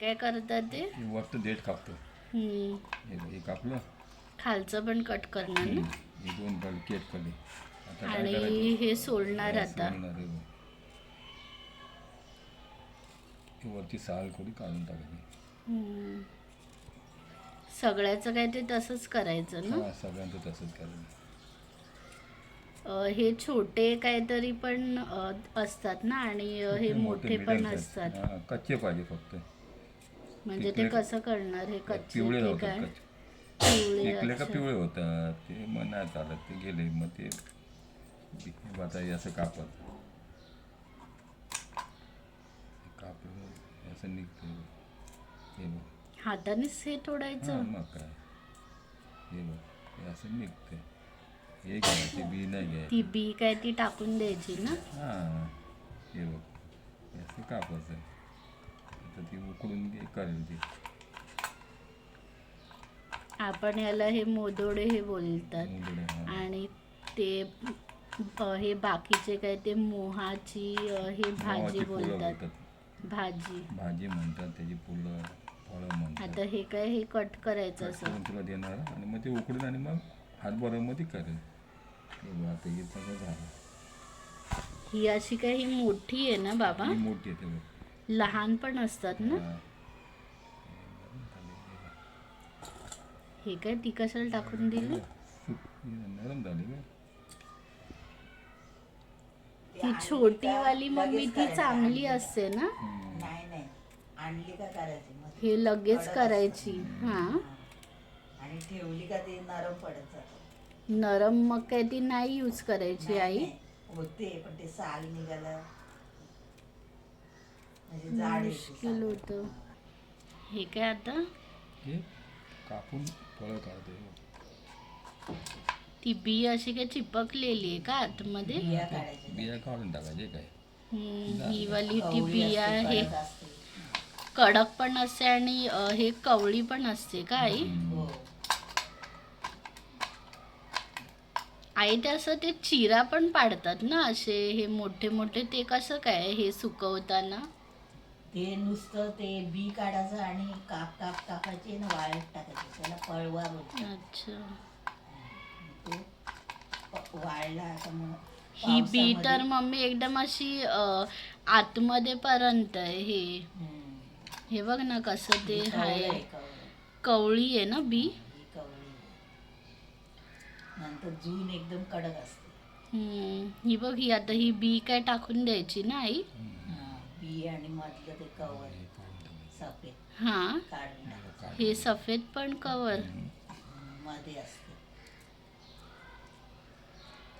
काय करतात ते? वरचं देठ कापतो. हम्म. हे हे कापलं. खालचं पण कट करणार ना? हे दोन केट आता काय आणि हे सोडणार आता. बघ. हे वरची साल काढून टाकायची. हम्म. सगळ्याचं काय ते तसंच करायचं ना? हा, सगळ्यांचं तसंच करायचं. अ, हे छोटे काहीतरी पण अ, असतात ना? आणि अ, हे मोठे पण. असतात. हा, कच्चे पाहिजे फक्त. म्हणजे ते कसं करणार हे कच्चे पिवळे की होतात काय? कच्चे. पिवळे पिकले का. पिवळे होतात? ते मग नाही चालत ते गेले मग ते आता हे असं कापत. कापलं असं निघतं. हे बघ. हातानेच हे हा, तोडायचं मग काय? हे बघ हे असं निघते हे घ्यायचे बी नाही घ्यायचे. ती बी काय ती टाकून द्यायची ना? हां हे बघ. हे असं कापायचं. आता ती उकडून करेल ती आपण याला हे मोदोडे हे बोलतात. आणि ते हे बाकीचे काय ते मोहाची हे भाजी बोलतात. भाजी. भाजी म्हणतात त्याची फुलं फळं म्हणतात. आता हे काय हे कट करायचं असं. तुला देणार आणि मग ते उकडून आणि मग हातभरामध्ये करेल हे आता हे झालं. ही अशी काय ही मोठी आहे ना बाबा? मोठी बघ. लहान पण असतात ना? हा. काय ती कशाला टाकून दिली? ती छोटी वाली मम्मी ती चांगली असते ना? नाही नाही. आणली का करायची? मग हे लगेच करायची. हा. आणि ठेवली का ते? नरम पडत जात. नरम मग काय ती नाही यूज करायची आई. होते पण ते साल निघालं. मुश्किल साल. होतं. हे काय आता? हे कापून फळं काढते ती बी अशी काय चिपकलेली आहे का आतमध्ये? बिया काढून टाकायचे काय? हम्म, ही वाली ती बिया असते, हे कडक पण असते आणि हे कवळी पण असते का आई? हो. आई ते असं ते चिरा पण पाडतात ना असे? हे मोठे मोठे ते कसं काय हे सुकवताना? ते नुसतं ते बी काढायचं आणि काप काप कापायचे ना वाळत टाकायचे. त्याला पळवा बोलतात अच्छा. तो प- वाळला का मग ही बी तर मम्मी एकदम अशी अ, आतमध्ये पर्यंत आहे हे. हम्म. हे बघ ना कसं ते कवळं आहे आहे, कवळं. कवळी आहे ना बी? ही कवळी नंतर जून एकदम कडक असते. हम्म, ही बघ ही आता ही बी काय टाकून द्यायची ना आई? बी आणि मधलं ते कवर सफेद. हा? काढून टाकायचं. हे सफेद पण कवर मध्ये असते.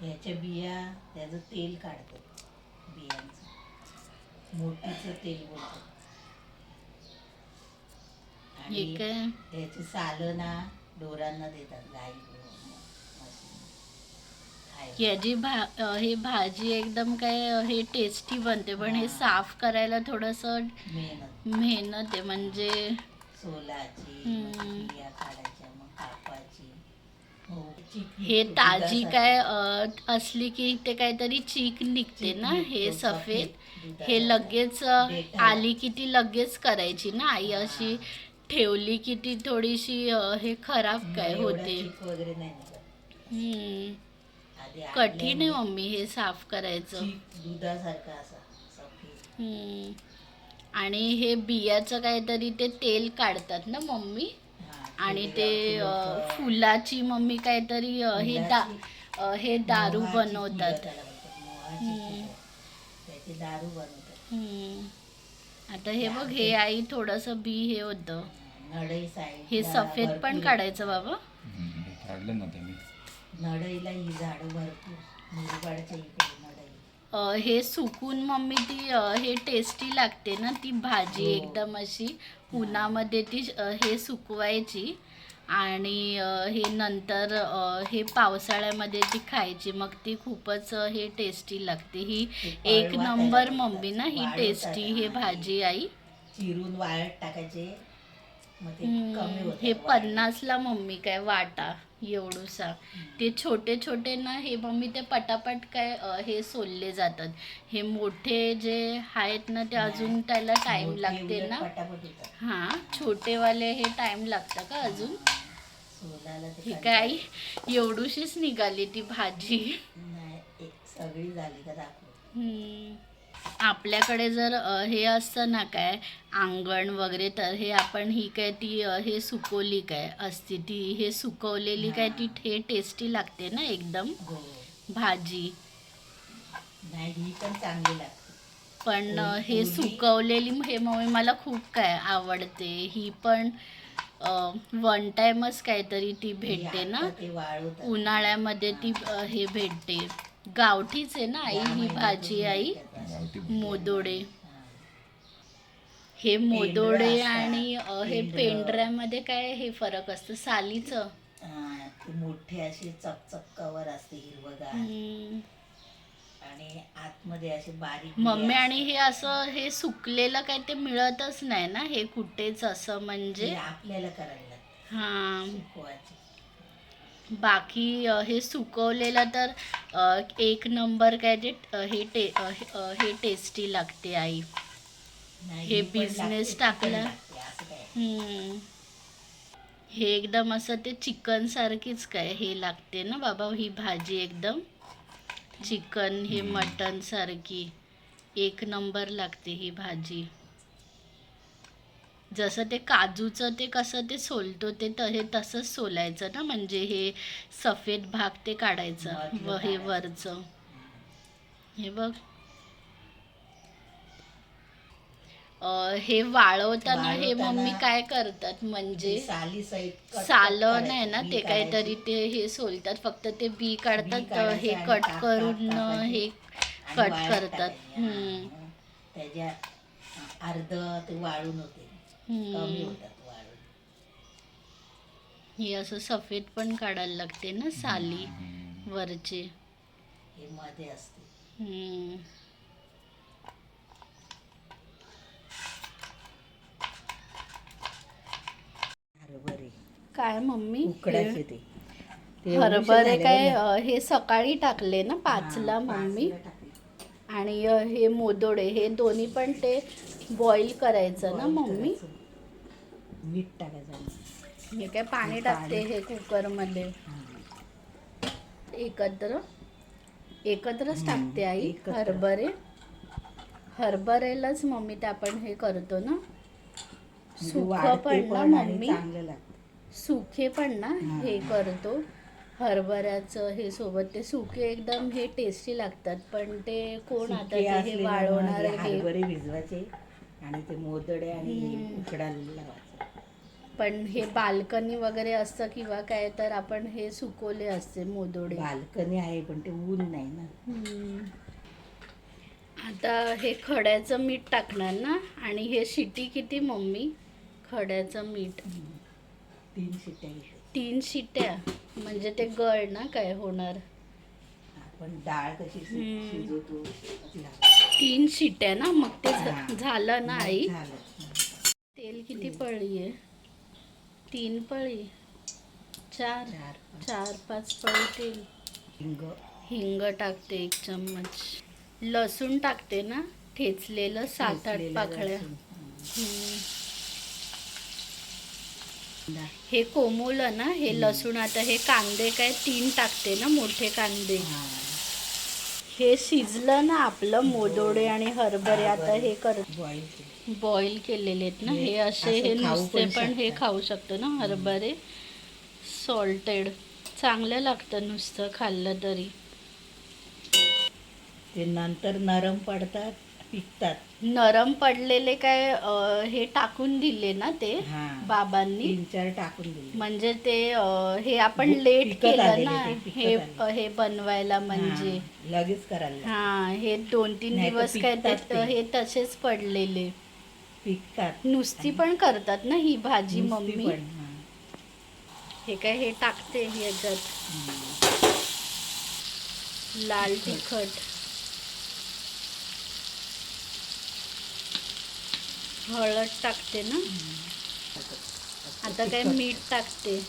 त्याच्या बिया त्याचं तेल काढतात बियांचं. मोठीचं तेल बोलतात हे आणि काय? त्याची सालं ना ढोरांना देतात गाई याची भा हे भाजी एकदम काय हे टेस्टी बनते पण हे साफ करायला थोडंसं मेहनत. मेहनत आहे म्हणजे सोलाची हो हे ताजी. काय असली की ते काहीतरी चीक निघते ना हे सफेद. हे लगेच. आली की ती लगेच करायची ना आई अशी ठेवली की ती थोडीशी हे खराब काय होते. कठीण आहे मम्मी हे साफ करायचं. दुधासारखा असा सफेद. आणि हे बियाचं काहीतरी ते तेल काढतात ना मम्मी? आणि ते फुलाची मम्मी काहीतरी हे दा हे दारू बनवतात. दारू बनवतात. आता हे बघ हे आई थोडस बी हे होतं. हे सफेद पण काढायचं बाबा. काढलं ना नडईला ही झाडं भरपूर मुरबाडच्या इकडे नडई अ, हे सुकून मम्मी ती अ, हे टेस्टी लागते ना ती भाजी हो. एकदम अशी. उन्हामध्ये ती अ, हे सुकवायची आणि अ, हे नंतर अ, हे पावसाळ्यामध्ये ती खायची. मग ती खूपच अ, हे टेस्टी लागते. ही ते एक नंबर मम्मी ना ही वाळवतात. टेस्टी हे. भाजी आई. चिरून वाळत टाकायचे. मग ते हम्म, कमी होत हे पन्नासला मम्मी काय वाटा एवढूसा. ते छोटे छोटे ना हे मम्मी ते पटापट काय अ, हे सोलले जातात. हे मोठे जे आहेत ना ते अजून त्याला टाइम लागते ना. पटापट होतात. हा छोटेवाले हे टाइम लागतं का अजून? ते ही. काय एवढूशीच निघाली ती भाजी. नाही एक सगळी झाली का दाखव. हम्म. आपल्याकडे जर हे असतं ना काय अंगण वगैरे तर हे आपण ही काय ती हे सुकवली काय असती ती हे सुकवलेली काय ती हे. टेस्टी लागते ना एकदम? हो. भाजी. नाही ही पण चांगली लागते. पण हे. सुकवलेली हे मग मला खूप काय आवडते. ही पण वन टाइमच काहीतरी ती भेटते ना. उन्हाळ्यामध्ये ती हे भेटते. गावठीच आहे ना आई ही भाजी आई? मोदोडे हा. मोदोडे. आणि अ, हे. पेंढऱ्यामध्ये काय हे फरक असतं सालीचं हा, ते मोठे असे चकचक कवर असते हिरवगार हम्म. आणि आतमध्ये असे बारीक मम्मी बिया आणि हे असं हे सुकलेलं काय ते मिळतच नाही ना हे कुठेच असं असतात. म्हणजे ते आपल्याला करायला लागतं हा बाकी हे सुकवलेलं तर एक नंबर काय ते हे टे हे- टेस्टी लागते आई. हे पण टाकलं. हे एकदम असं ते चिकन सारखीच काय हे लागते ना बाबा ही भाजी एकदम. चिकन हे. मटन सारखी. एक नंबर लागते ही भाजी. जसं ते काजूचं ते कसं ते सोलतो ते त हे तसंच सोलायचं ना म्हणजे हे सफेद भाग ते काढायचं व हे. वरचं हे बघ हे वाळवताना हे मम्मी काय करतात म्हणजे ते साली सहित कट- कट सालं करायचं, नाही ना ते. काहीतरी ते हे सोलतात फक्त ते बी काढतात हे कट करून. हे कट करतात. हम्म. अर्ध ते वाळून होते कमी हम्म. होतात वाळून हे असं सफेद पण काढायला लागते ना साली. वरचे हे मध्ये असते हम्म. हरभरे काय मम्मी उकडायचे ते ते एवढेशे हरभरे काय. अं, हे सकाळी टाकले ना पाचला मम्मी पाचला. आणि हे मोदोडे हे दोन्ही पण ते बॉईल करायचं ना मम्मी. मीठ टाकायचं. हे काय पाणी. टाकते हे कुकरमध्ये. एकत्र एकत्रच टाकते आई. हरभरे हरभरेलाच मम्मी ते आपण हे करतो ना म्हणजे वाढते पण ना मम्मी सुखे पण ना हा. हे करतो हरभऱ्याचं हे सोबत ते सुके एकदम हे टेस्टी लागतात पण ते कोण आता ते हे वाळवणार हे? हरभरे भिजवायचे आणि ते मोदडे आणि हम्म. उकडायला लावायचं. पण हे बाल्कनी वगैरे असतं किंवा काय तर आपण हे सुकवले असते मोदोडे. बाल्कनी आहे पण ते ऊन नाही ना. हम्म. आता हे खड्याचं मीठ टाकणार ना आणि हे शिटी किती मम्मी? खड्याचं मीठ. तीन घ्यायच्या. तीन शिट्या? म्हणजे ते गळ ना काय होणार आपण डाळ कशी शि- हम्म. शिजवतो तसला. तीन शिट्या ना मग ते झ-. झालं ना आई झालं. तेल किती पळी आहे तीन पळी चार चार चार पाच पळी तेल हिंग हिंग टाकते एक चम्मच लसूण टाकते ना ठेचलेलं सात आठ ठेचलेलं पाकळ्या लसूण. हम्म. हे कोमवलं ना हे लसूण आता हे कांदे काय तीन टाकते ना मोठे कांदे. हा. शिजलं ना आपलं मोदोडे आणि हरभरे आता हे कर बॉईल. केलं. बॉईल केलेले. आहेत ना हे असे हे नुसते पण हे. खाऊ शकतो ना हरभरे. सॉल्टेड. चांगलं लागतं नुसतं खाल्लं तरी. ते नंतर नरम पडतात. पिकतात नरम पडलेले काय अं, हे टाकून दिले ना ते हा. बाबांनी तीन चार टाकून दिले म्हणजे ते अं, हे आपण लेट केलं आलेले ना ते, पिकत हे. हे बनवायला म्हणजे हा, लगेच करायला. हा हे दोन तीन नाही तर दिवस काय ते पिकतात ते. हे तसेच पडलेले पिकतात नुसती पण करतात ना ही भाजी नुसती मम्मी पण, हा. हे काय हे टाकते ह्याच्यात हम्म. लाल तिखट हळद टाकते ना? आता काय. मीठ टाकते.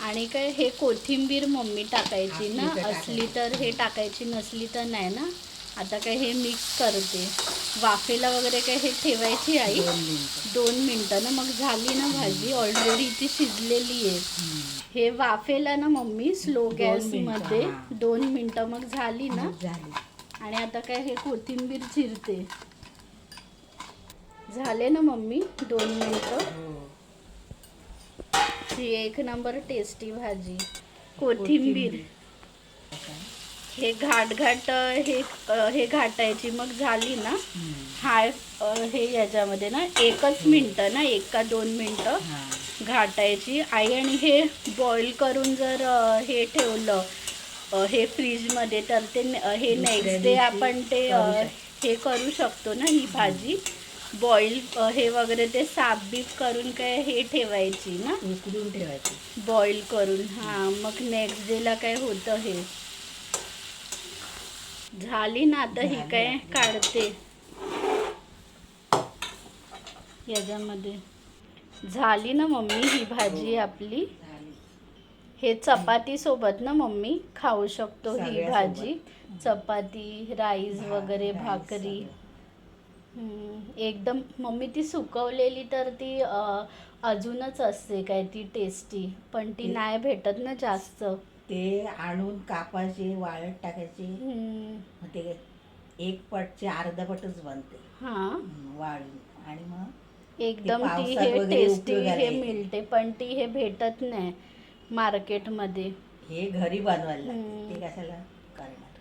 आणि काय हे कोथिंबीर मम्मी टाकायची ना? असली. तर हे टाकायची नसली तर नाही ना? आता काय हे मिक्स करते. वाफेला वगैरे काय हे ठेवायची आई? दोन मिनिटं. ना? मग झाली ना भाजी? ऑलरेडी ती शिजलेली आहे. हे वाफेला ना मम्मी? स्लो गॅसमध्ये. दोन मिनटं मग झाली ना? आणि आता काय हे कोथिंबीर चिरते. झाले ना मम्मी दोन मिनटं हो. ही एक नंबर टेस्टी भाजी कोथिंबीर हे घाट घाट हे हे घाटायची मग झाली ना. हाय हे याच्यामध्ये ना एकच मिनटं ना एक का दोन मिनटं. घाटायची आई आणि हे बॉईल करून जर हे ठेवलं हे फ्रीजमध्ये तर ते हे नेक्स्ट डे आपण ते. हे करू शकतो ना ही भाजी बॉईल हे वगैरे ते साफबीफ करून काय हे ठेवायची ना? उकडून ठेवायची. बॉईल करून हां मग नेक्स्ट डेला काय होतं हे? झाली ना आता ही काय आपली. काढते. याच्यामध्ये. झाली ना मम्मी ही भाजी आपली? झाली. हे चपाती सोबत ना मम्मी? खाऊ शकतो ही. भाजी. चपाती राईस वगैरे भाकरी. एकदम. मम्मी ती सुकवलेली तर ती अजूनच असते काय ती टेस्टी पण ती ते- नाही भेटत ना जास्त. ते आणून कापायचे वाळत टाकायचे. हम्म, मग ते एक पटचे अर्धा पटच बनते. हा. वाळून. आणि मग एकदम ती पावसात हे वगैरे टेस्टी उपयोगाला हे येते. मिळते पण ती हे भेटत नाही मार्केटमध्ये हे घरी बनवायला लागते. ते कशाला? करणार.